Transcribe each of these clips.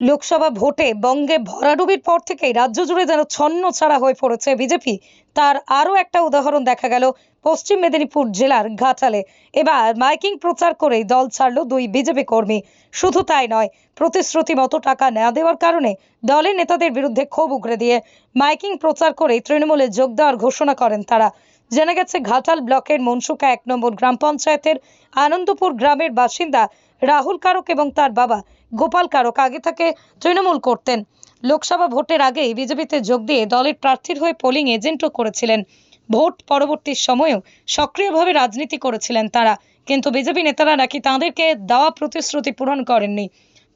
লোকসভা ভোটে বঙ্গে ভরাডুবির পর থেকেই রাজ্য জুড়ে যেন ছন্ন ছাড়া হয়ে পড়েছে বিজেপি। তার আরও একটা উদাহরণ দেখা গেল পশ্চিম মেদিনীপুর জেলার ঘাটালে। এবার মাইকিং প্রচার করেই দল ছাড়ল দুই বিজেপি কর্মী। শুধু তাই নয়, প্রতিশ্রুতি মতো টাকা না দেওয়ার কারণে দলের নেতাদের বিরুদ্ধে ক্ষোভ উগরে দিয়ে মাইকিং প্রচার করেই তৃণমূলে যোগ দেওয়ার ঘোষণা করেন তারা। জানা গেছে, ঘাটাল ব্লকের মনসুকা এক নম্বর গ্রাম পঞ্চায়েতের আনন্দপুর গ্রামের বাসিন্দা রাহুল কারক এবং তার বাবা গোপাল কারক আগে থেকে তৃণমূল করতেন। লোকসভা ভোটের আগেই বিজেপিতে যোগ দিয়ে দলের প্রার্থীর হয়ে পোলিং এজেন্টও করেছিলেন। ভোট পরবর্তী সময়েও সক্রিয়ভাবে রাজনীতি করেছিলেন তারা, কিন্তু বিজেপি নেতারা নাকি তাঁদেরকে দেওয়া প্রতিশ্রুতি পূরণ করেননি।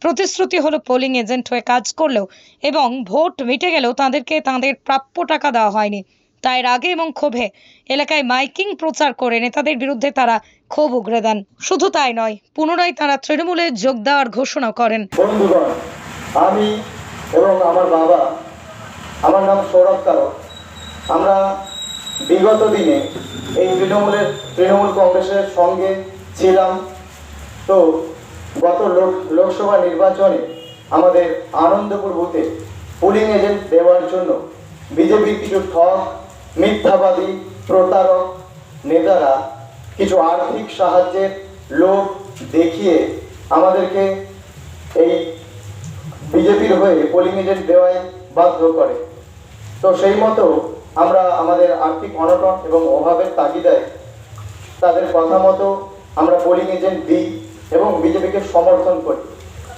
প্রতিশ্রুতি হলো পোলিং এজেন্ট হয়ে কাজ করলেও এবং ভোট মিটে গেলেও তাঁদেরকে তাঁদের প্রাপ্য টাকা দেওয়া হয়নি। তাই রাগে এবং ক্ষোভে এলাকায় মাইকিং প্রচার করে নেতাদের বিরুদ্ধে তারা ক্ষোভ উগরে দেন। শুধু তাই নয়, পুনরায় তারা তৃণমূলে যোগ দেওয়ার ঘোষণা করেন। বন্ধুগণ, আমি এবং আমার বাবা, আমার নাম সৌরভ কারক। আমরা বিগত দিনে এই তৃণমূলের, তৃণমূল কংগ্রেসের সঙ্গে ছিলাম। তো গত লোক, লোকসভা নির্বাচনে আমাদের আনন্দপুর বুথে পুলিং এজেন্ট দেওয়ার জন্য বিজেপির কিছু ঠক মিথ্যাবাদী, প্রতারক, নেতারা কিছু আর্থিক সাহায্যের লোভ দেখিয়ে আমাদেরকে এই বিজেপির হয়ে পোলিং এজেন্ট দেওয়ায় বাধ্য করে। তো সেই মতো আমরা আমাদের আর্থিক অনটন এবং অভাবের তাগিদায় তাদের কথা মতো আমরা পোলিং এজেন্ট দিই এবং বিজেপিকে সমর্থন করি।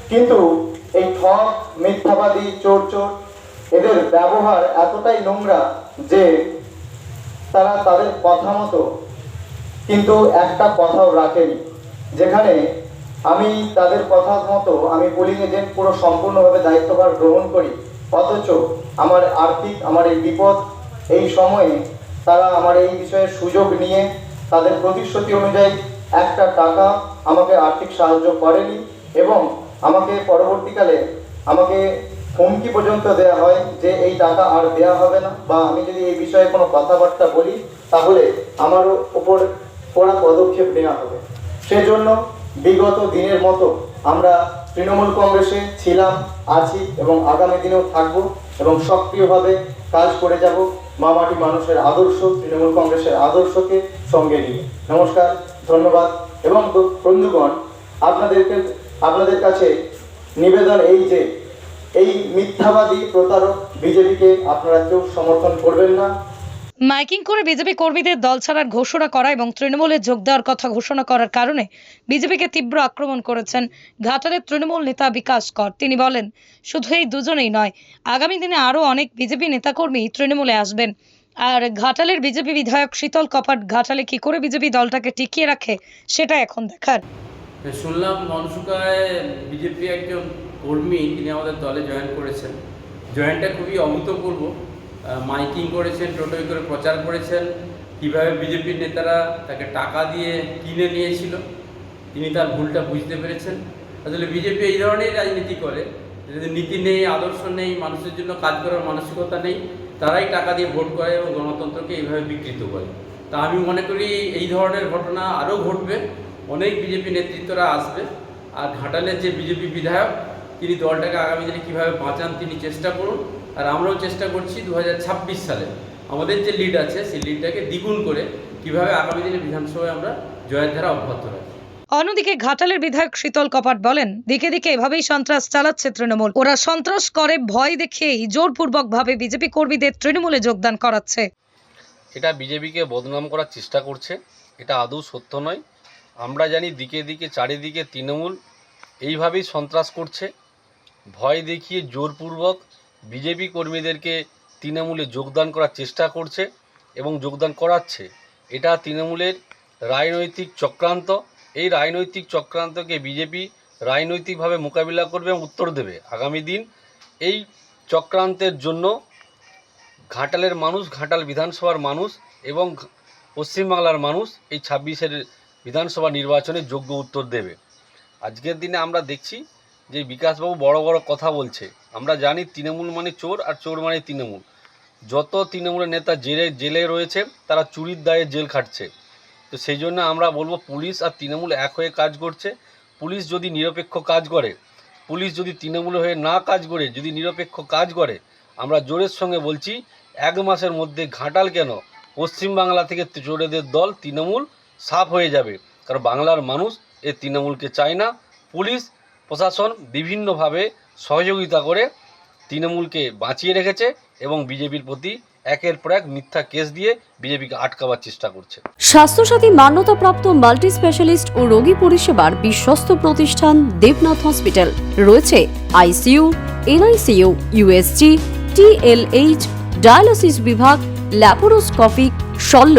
কিন্তু এই ঠক মিথ্যাবাদী, চোর চোর, এদের ব্যবহার এতটাই নোংরা যে তারা তাদের কথা মতো, কিন্তু একটা কথাও রাখেনি। যেখানে আমি তাদের কথা মতো, আমি পোলিং এজেন্ট পুরো সম্পূর্ণভাবে দায়িত্বভার গ্রহণ করি, অথচ আমার আর্থিক, আমার এই বিপদ, এই সময়ে তারা আমার এই বিষয়ে সুযোগ নিয়ে তাদের প্রতিশ্রুতি অনুযায়ী একটা টাকা আমাকে আর্থিক সাহায্য করেনি এবং আমাকে পরবর্তীকালে আমাকে হুমকি পর্যন্ত দেওয়া হয় যে এই টাকা আর দেওয়া হবে না, বা আমি যদি এই বিষয়ে কোনো কথাবার্তা বলি, তাহলে আমার উপর কড়া পদক্ষেপ নেওয়া হবে। সেজন্য বিগত দিনের মতো আমরা তৃণমূল কংগ্রেসে ছিলাম, আছি এবং আগামী দিনেও থাকব এবং সক্রিয়ভাবে কাজ করে যাব মামাটি মানুষের আদর্শ, তৃণমূল কংগ্রেসের আদর্শকে সঙ্গে নিয়ে। নমস্কার, ধন্যবাদ এবং বন্ধুগণ, আপনাদেরকে, আপনাদের কাছে নিবেদন এই যে এই মিথ্যাবাদী প্রতারক বিজেপিকে আপনারা কেউ সমর্থন করবেন না। মাইকিং করে বিজেপি কর্মীদের দল ছাড়ার ঘোষণা করা এবং তৃণমূলে যোগ দেওয়ার কথা ঘোষণা করার কারণে বিজেপিকে তীব্র আক্রমণ করেছেন ঘাটালের তৃণমূল নেতা বিকাশ কর। তিনি বলেন শুধু এই দুজনেই নয় আগামী দিনে আরও অনেক বিজেপি নেতাকর্মী তৃণমূলে আসবেন। আর ঘাটালের বিজেপি বিধায়ক শীতল কপাট ঘাটালে কি করে বিজেপি দলটাকে টিকিয়ে রাখে সেটা এখন দেখার। শুনলাম মনসুকায় বিজেপি একজন কর্মী তিনি আমাদের দলে জয়েন করেছেন। জয়েনটা খুবই অভূতপূর্ব। মাইকিং করেছেন টোটোই করে প্রচার করেছেন। কীভাবে বিজেপির নেতারা তাকে টাকা দিয়ে কিনে নিয়েছিল, তিনি তার ভুলটা বুঝতে পেরেছেন। আসলে বিজেপি এই ধরনেরই রাজনীতি করে। যদি নীতি নেই, আদর্শ নেই, মানুষের জন্য কাজ করার মানসিকতা নেই। তারাই টাকা দিয়ে ভোট করে এবং গণতন্ত্রকে এইভাবে বিকৃত করে। তা আমি মনে করি এই ধরনের ঘটনা আরও ঘটবে। অনেক বিজেপি নেতৃত্বরা আসবে। আর ঘাটালের যে বিজেপি বিধায়ক তিনি দলটাকে আগামী দিনে কীভাবে বাঁচান তিনি চেষ্টা করুন। আর আমরাও চেষ্টা করছি দু হাজার ছাব্বিশ সালে আমাদের যে লিড আছে সেই লিডটাকে দ্বিগুণ করে কীভাবে আগামী দিনে বিধানসভায় আমরা জয়ের ধারা অব্যাহত রাখি। অন্যদিকে ঘাটালের বিধায়ক শীতল কপাট বলেন দিকে দিকে এভাবেই সন্ত্রাস চালাচ্ছে তৃণমূল। ওরা সন্ত্রাস করে ভয় দেখিয়েই জোরপূর্বক ভাবে বিজেপি কর্মীদের তৃণমূলে যোগদান করাচ্ছে। এটা বিজেপিকে বদনাম করার চেষ্টা করছে এটা আদৌ সত্য নয়। আমরা জানি দিকে দিকে চারিদিকে তৃণমূল এইভাবেই সন্ত্রাস করছে। ভয় দেখিয়ে জোরপূর্বক বিজেপি কর্মীদেরকে তৃণমূলে যোগদান করার চেষ্টা করছে এবং যোগদান করাচ্ছে। এটা তৃণমূলের রাজনৈতিক চক্রান্ত। এই রাজনৈতিক চক্রান্তকে বিজেপি রাজনৈতিকভাবে মোকাবিলা করবে এবং উত্তর দেবে। আগামী দিন এই চক্রান্তের জন্য ঘাটালের মানুষ, ঘাটাল বিধানসভার মানুষ এবং পশ্চিমবাংলার মানুষ এই ছাব্বিশের বিধানসভা নির্বাচনে যোগ্য উত্তর দেবে। আজকের দিনে আমরা দেখছি যে বিকাশবাবু বড় বড় কথা বলছে। আমরা জানি তৃণমূল মানে চোর আর চোর মানে তৃণমূল। যত তৃণমূলের নেতা জেলে জেলে রয়েছে, তারা চুরির দায়ে জেল খাটছে। তো সেই জন্য আমরা বলব পুলিশ আর তৃণমূল এক হয়ে কাজ করছে। পুলিশ যদি নিরপেক্ষ কাজ করে, পুলিশ যদি তৃণমূল হয়ে না কাজ করে, যদি নিরপেক্ষ কাজ করে, আমরা জোরের সঙ্গে বলছি, এক মাসের মধ্যে ঘাটাল কেন? পশ্চিমবাংলা থেকে চোরেদের দল তৃণমূল সাফ হয়ে যাবে। কারণ বাংলার মানুষ এ তৃণমূলকে চায় না। পুলিশ প্রশাসন বিভিন্নভাবে সহযোগিতা করে তৃণমূলকে বাঁচিয়ে রেখেছে এবং বিজেপির প্রতি একের পর এক মিথ্যা কেস দিয়ে বিজেপিকে আটকাবার চেষ্টা করছে। স্বাস্থ্যসাথী মান্যতাপ্রাপ্ত মাল্টি স্পেশালিস্ট ও রোগী পরিষেবার বিশ্বস্ত প্রতিষ্ঠান দেবনাথ হসপিটাল। রয়েছে ICU NICU USG, TLH, dialysis বিভাগ, ল্যাপারোস্কোপিক, শল্য।